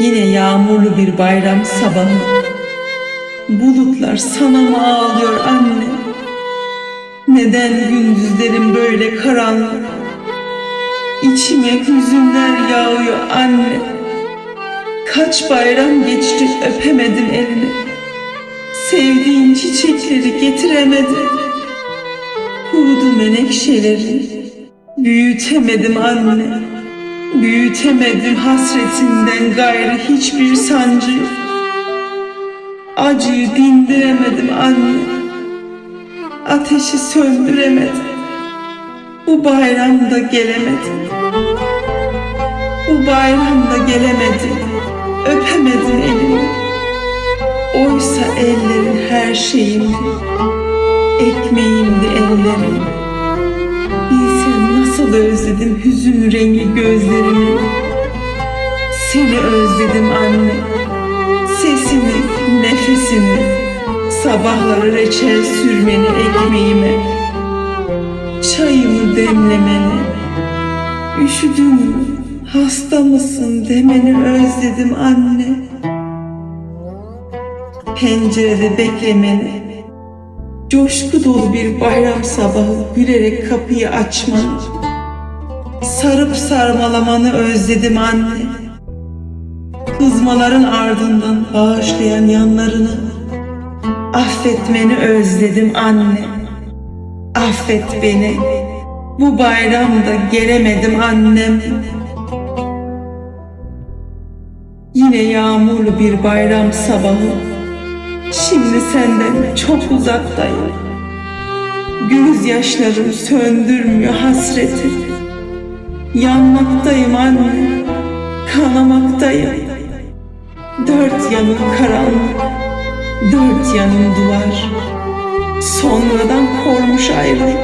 Yine yağmurlu bir bayram sabahı. Bulutlar sana mı ağlıyor anne? Neden gündüzlerim böyle karanlık? İçime hüzünler yağıyor anne. Kaç bayram geçti öpemedim elini. Sevdiğim çiçekleri getiremedim. Kurudu menekşeleri. Büyütemedim anne. Büyütemedim hasretinden gayrı hiçbir sancı. Acıyı dindiremedim anne. Ateşi söndüremedim. Bu bayramda gelemedim. Bu bayramda gelemedim. Öpemedim elini. Oysa ellerin her şeyimdi. Ekmeğimdi ellerin. Nasıl özledim hüzün rengi gözlerini. Seni özledim anne. Sesini, nefesini. Sabahları reçel sürmeni ekmeğime. Çayımı demlemeni. Üşüdün mü? Hasta mısın demeni özledim anne. Pencerede beklemeni. Coşku dolu bir bayram sabahı gülerek kapıyı açmanı. Sarıp sarmalamanı özledim anne. Kızmaların ardından bağışlayan yanlarını. Affetmeni özledim anne. Affet beni. Bu bayramda gelemedim annem. Yine yağmurlu bir bayram sabahı. Şimdi senden çok uzaktayım. Gözyaşlarım söndürmüyor hasreti. Yanmaktayım anne, kanamaktayım. Dört yanım karanlık, dört yanım duvar. Sonradan kormuş ayrılık.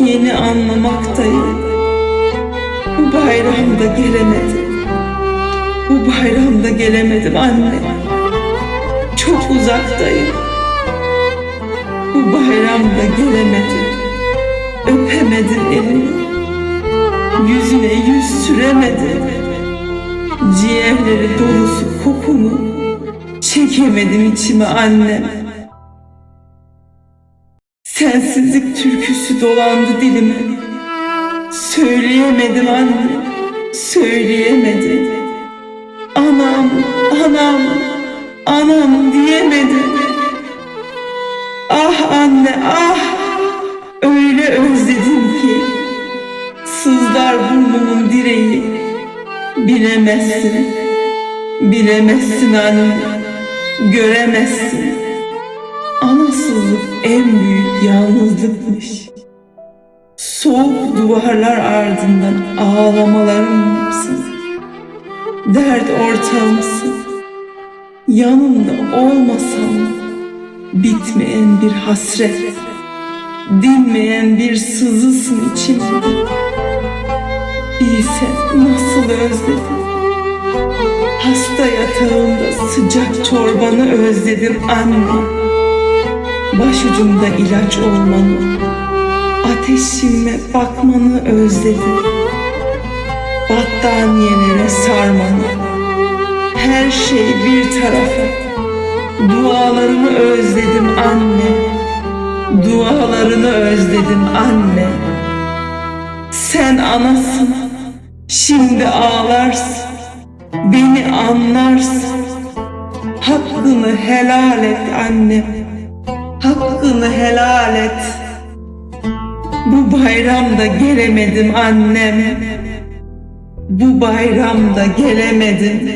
Yeni anlamaktayım. Bu bayramda gelemedim. Bu bayramda gelemedim anne. Çok uzaktayım. Bu bayramda gelemedim. Öpemedim elini. Yüzüne yüz süremedim. Ciğerleri dolusu kokunu çekemedim içime annem. Sensizlik türküsü dolandı dilime. Söyleyemedim anne, söyleyemedim. Anam, anam, anam diyemedim. Ah anne, ah! Öyle özledim ki sızlar burnumun direği. Bilemezsin, bilemezsin anne, göremezsin. Anasızlık en büyük yalnızlıkmış. Soğuk duvarlar ardından ağlamalarımsın. Dert ortağımsın. Yanımda olmasam bitmeyen bir hasret, dinmeyen bir sızısın içimde. Bilsen nasıl özledim. Hasta yatağımda sıcak çorbanı özledim anne. Başucumda ilaç olmanı, ateşime bakmanı özledim. Battaniyelere sarmanı, her şey bir tarafa. Dualarını özledim anne, dualarını özledim anne. Sen anasın, şimdi ağlarsın, beni anlarsın. Hakkını helal et annem, hakkını helal et. Bu bayramda gelemedim annem. Bu bayramda gelemedim.